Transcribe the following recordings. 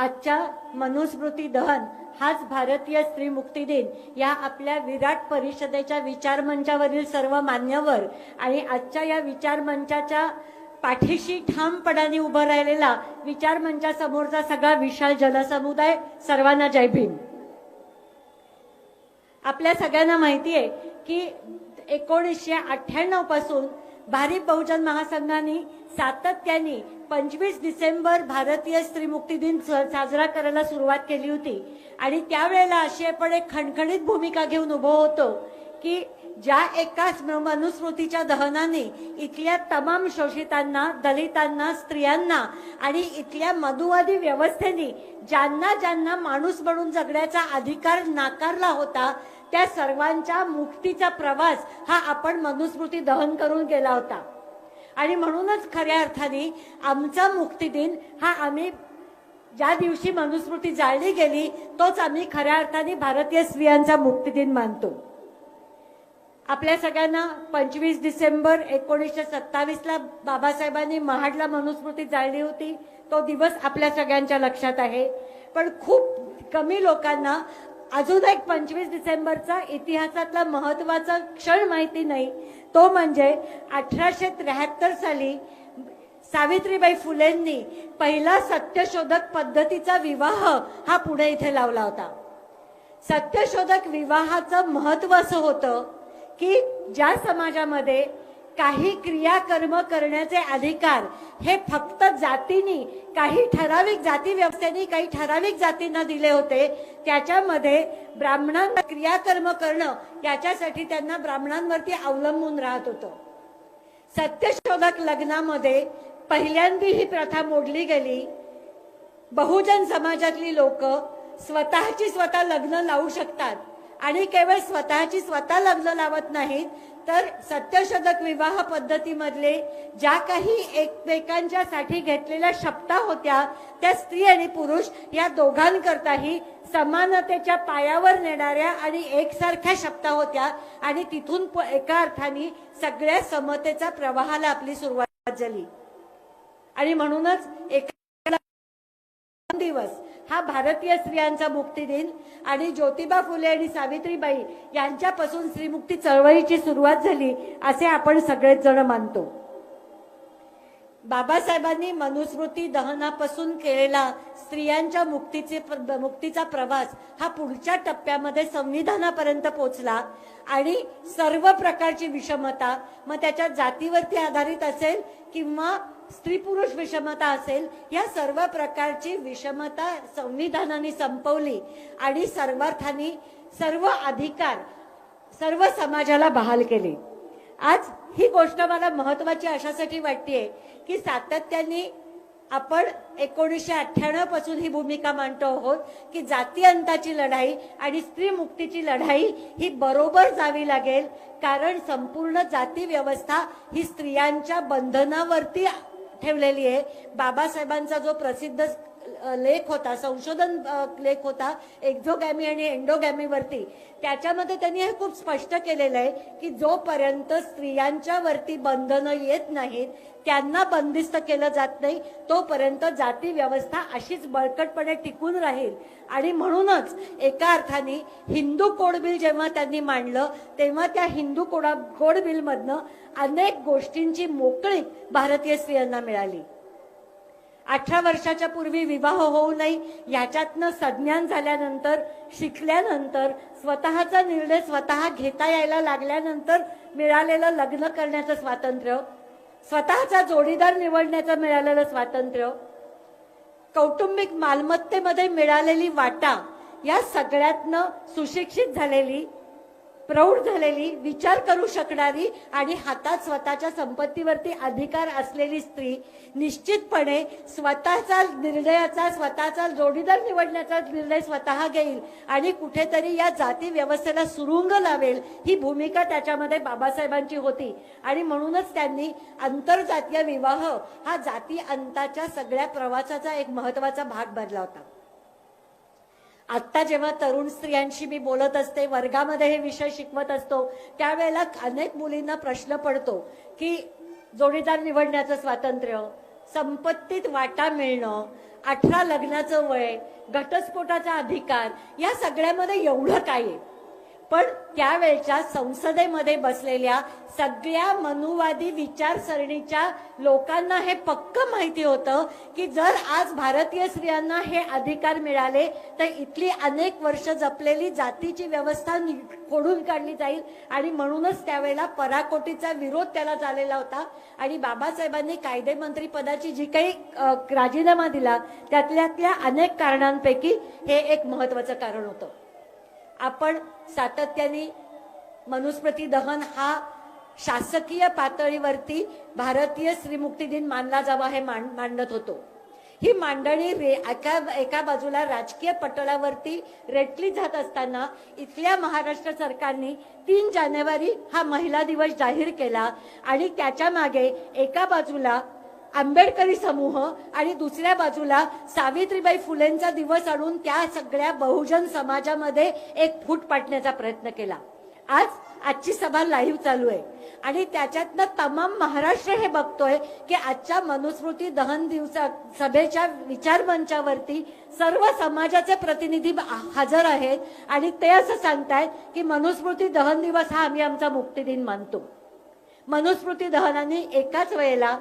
आजच्या मनुस्मृती दहन हाच भारतीय स्त्री मुक्ती दिन या आपल्या विराट परिषदेच्या विचारमंचावरील सर्व मान्यवर आणि आजच्या या विचारमंचाच्या पाठीशी ठामपणाने उभं राहिलेला विचारमंचासमोरचा सगळा विशाल जनसमुदाय सर्वांना जय भीम. आपल्या सगळ्यांना माहिती आहे की एकोणीसशे अठ्ठ्याण्णवपासून भारिप बहुजन महासंघाने सातत्याने पंचवीस डिसेंबर भारतीय स्त्रीमुक्ती दिन स- साजरा करायला सुरुवात केली होती. आणि त्यावेळेला अशी आपण एक खणखणीत भूमिका घेऊन उभं होतो की ज्या एका मनुस्मृतीच्या दहनाने इथल्या तमाम शोषितांना दलितांना स्त्रियांना आणि इथल्या मधुवादी व्यवस्थेने ज्यांना ज्यांना माणूस म्हणून जगण्याचा अधिकार नाकारला होता त्या सर्वांच्या मुक्तीचा प्रवास हा आपण मनुस्मृती दहन करून गेला होता. आणि म्हणूनच खऱ्या अर्थाने आमचा मुक्ती दिन हा आम्ही ज्या दिवशी मनुस्मृती जाळली गेली तोच आम्ही खऱ्या अर्थाने भारतीय स्त्रियांचा मुक्ती दिन मानतो. आपल्या सगळ्यांना पंचवीस डिसेंबर एकोणीसशे सत्तावीसला बाबासाहेबांनी महाडला मनुस्मृती जाळली होती. तो दिवस आपल्या सगळ्यांच्या लक्षात आहे. पण खूप कमी लोकांना अजून एक पंचवीस डिसेंबरचा इतिहासातला महत्त्वाचा क्षण माहिती नाही. तो म्हणजे अठराशे त्र्याहत्तर साली सावित्रीबाई फुलेंनी पहिला सत्यशोधक पद्धतीचा विवाह हा पुणे इथे लावला होता. सत्यशोधक विवाहाचं महत्त्व असं होतं की ज्या समाजामध्ये काही क्रियाकर्म करण्याचे अधिकार हे फक्त जातीनी काही ठराविक जाती व्यवस्थेने काही ठराविक जातींना दिले होते. त्याच्यामध्ये ब्राह्मणांना क्रियाकर्म करणं याच्यासाठी त्यांना ब्राह्मणांवरती अवलंबून राहत होतं. सत्यशोधक लग्नामध्ये पहिल्यांदी ही प्रथा मोडली गेली. बहुजन समाजातली लोक स्वतःची स्वतः लग्न लावू शकतात. आणि केवळ स्वतःची स्वतः लग्न लावत नाहीत तर सत्यशोधक विवाह पद्धतीमधले ज्या काही एकमेकांच्या साठी घेतलेल्या शपथा होत्या त्या स्त्री आणि पुरुष या दोघांकरताही समानतेच्या पायावर नेणाऱ्या आणि एकसारख्या शपथा होत्या आणि तिथून प- एका अर्थाने सगळ्या समतेचा प्रवाहाला आपली सुरुवात झाली. आणि म्हणूनच एका दिवस हा भारतीय स्त्रियांचा मुक्ती दिन. आणि ज्योतिबा फुले आणि सावित्रीबाई यांच्यापासून स्त्रीमुक्ती चळवळीची सुरुवात झाली असे आपण सगळेच जण मानतो. बाबासाहेबांनी मनुस्मृती दहनापासून केलेला स्त्रियांच्या मुक्तीचे मुक्तीचा प्रवास हा पुढच्या टप्प्यामध्ये संविधानापर्यंत पोहोचला आणि सर्व प्रकारची विषमता मग त्याच्या जातीवरती आधारित असेल किंवा स्त्री पुरुष विषमता असेल या सर्व प्रकारची विषमता संविधानाने संपवली. आणि सर्वार्थाने सर्व अधिकार सर्व समाजाला बहाल केले. आज ही गोष्ट मला महत्वाची अशासाठी वाटते की सातत्याने आपण एकोणीसशे अठ्ठ्याण्णवपासून ही भूमिका मांडतो आहोत की जाती अंताची लढाई आणि स्त्री मुक्तीची लढाई ही बरोबर जावी लागेल कारण संपूर्ण जाती व्यवस्था ही स्त्रियांच्या बंधनावरती ठेवलेली आहे. बाबासाहेबांचा जो प्रसिद्ध लेख होता संशोधन लेख होता एक्झोगॅमी आणि एंडोगॅमीवरती त्याच्यामध्ये त्यांनी हे खूप स्पष्ट केलेलं आहे की जोपर्यंत स्त्रियांच्या वरती बंधनं येत नाहीत त्यांना बंदिस्त केलं जात नाही तोपर्यंत जाती व्यवस्था अशीच बळकटपणे टिकून राहील. आणि म्हणूनच एका अर्थाने हिंदू कोड बिल जेव्हा त्यांनी मांडलं तेव्हा त्या हिंदू कोडा कोड बिलमधनं अनेक गोष्टींची मोकळीक भारतीय स्त्रियांना मिळाली. अठरा वर्षाच्या पूर्वी विवाह होऊ नये याच्यातनं सज्ञान झाल्यानंतर शिकल्यानंतर स्वतःचा निर्णय स्वतः घेता यायला लागल्यानंतर मिळालेलं लग्न करण्याचं स्वातंत्र्य स्वतःचा जोडीदार निवडण्याचं मिळालेलं स्वातंत्र्य कौटुंबिक मालमत्तेमध्ये मिळालेली वाटा या सगळ्यातनं सुशिक्षित झालेली प्रौढ झालेली विचार करू शकणारी आणि हातात स्वतःच्या संपत्तीवरती अधिकार असलेली स्त्री निश्चितपणे स्वतःचा निर्णयाचा स्वतःचा जोडीदार निवडण्याचा निर्णय स्वतः घेईल आणि कुठेतरी या जाती व्यवस्थेला सुरुंग लावेल ही भूमिका त्याच्यामध्ये बाबासाहेबांची होती. आणि म्हणूनच त्यांनी आंतरजातीय विवाह हा जाती अंताच्या सगळ्या प्रवासाचा एक महत्त्वाचा भाग बनला होता. आत्ता जेव्हा तरुण स्त्रियांशी मी बोलत असते वर्गामध्ये हे विषय शिकवत असतो त्यावेळेला अनेक मुलींना प्रश्न पडतो की जोडीदार निवडण्याचं स्वातंत्र्य संपत्तीत वाटा मिळणं अठरा लग्नाचं वय घटस्फोटाचा अधिकार या सगळ्यामध्ये एवढं काय आहे? पण त्यावेळच्या संसदेमध्ये बसलेल्या सगळ्या मनुवादी विचारसरणीच्या लोकांना हे पक्क माहिती होतं की जर आज भारतीय स्त्रियांना हे अधिकार मिळाले तर इथली अनेक वर्ष जपलेली जातीची व्यवस्था नि- खोडून काढली जाईल. आणि म्हणूनच त्यावेळेला पराकोटीचा विरोध त्याला झालेला होता. आणि बाबासाहेबांनी कायदेमंत्री पदाची जी काही राजीनामा दिला त्यातल्यातल्या अनेक कारणांपैकी हे एक महत्वाचं कारण होतं. आपण सातत्याने मनुस्मृती दहन हा शासकीय पातळीवरती भारतीय स्त्रीमुक्ती दिन मानला जावा हे मांड- मांडत होतो. ही मांडणी रे एका एका बाजूला राजकीय पटलावरती रेटली जात असताना इथल्या महाराष्ट्र सरकारने तीन जानेवारी हा महिला दिवस जाहीर केला आणि त्याच्यामागे एका बाजूला आंबेडकरी समूह आणि दुसऱ्या बाजूला सावित्रीबाई फुलेंचा दिवस आणून त्या सगळ्या बहुजन समाजामध्ये एक फूट पाडण्याचा प्रयत्न केला. आज आजची सभा लाईव्ह चालू आहे. आणि त्याच्यातनं तमाम महाराष्ट्र हे बघतोय की आजच्या मनुस्मृती दहन दिवसा सभेच्या विचार मंचावरती सर्व समाजाचे प्रतिनिधी हजर आहेत. आणि ते असं सांगतायत की मनुस्मृती दहन दिवस हा आम्ही आमचा मुक्तिदिन मानतो. मनुस्मृती दहनाने एकाच वेळेला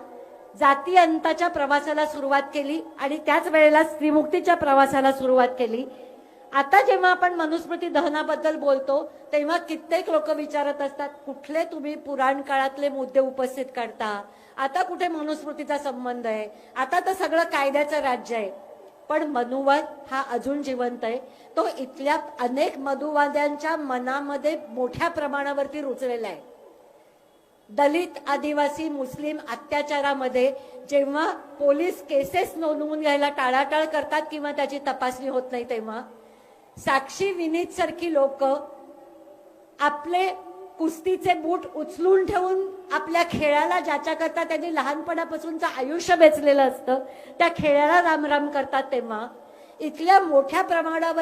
जाती अंताच्या प्रवासाला सुरुवात केली आणि त्याच वेळेला स्त्रीमुक्तीच्या प्रवासाला सुरुवात केली. आता जेव्हा आपण मनुस्मृती दहनाबद्दल बोलतो तेव्हा कित्येक लोक विचारत असतात कुठले तुम्ही पुराण काळातले मुद्दे उपस्थित करता? आता कुठे मनुस्मृतीचा संबंध आहे? आता तर सगळं कायद्याचं राज्य आहे. पण मनुवाद हा अजून जिवंत आहे. तो इथल्या अनेक मधुवाद्यांच्या मनामध्ये मोठ्या प्रमाणावरती रुजलेला आहे. दलित आदिवासी मुस्लिम अत्याचारामध्ये जेव्हा पोलीस केसेस नोंदवून घ्यायला टाळाटाळ करतात किंवा त्याची तपासणी होत नाही तेव्हा साक्षी विनीत सारखी लोक आपले कुस्तीचे बूट उचलून ठेवून आपल्या खेळाला ज्याच्याकरता त्यांनी लहानपणापासूनचं आयुष्य वेचलेलं असतं त्या खेळाला रामराम करतात तेव्हा. इथल्या मोठ्या प्रमाणावर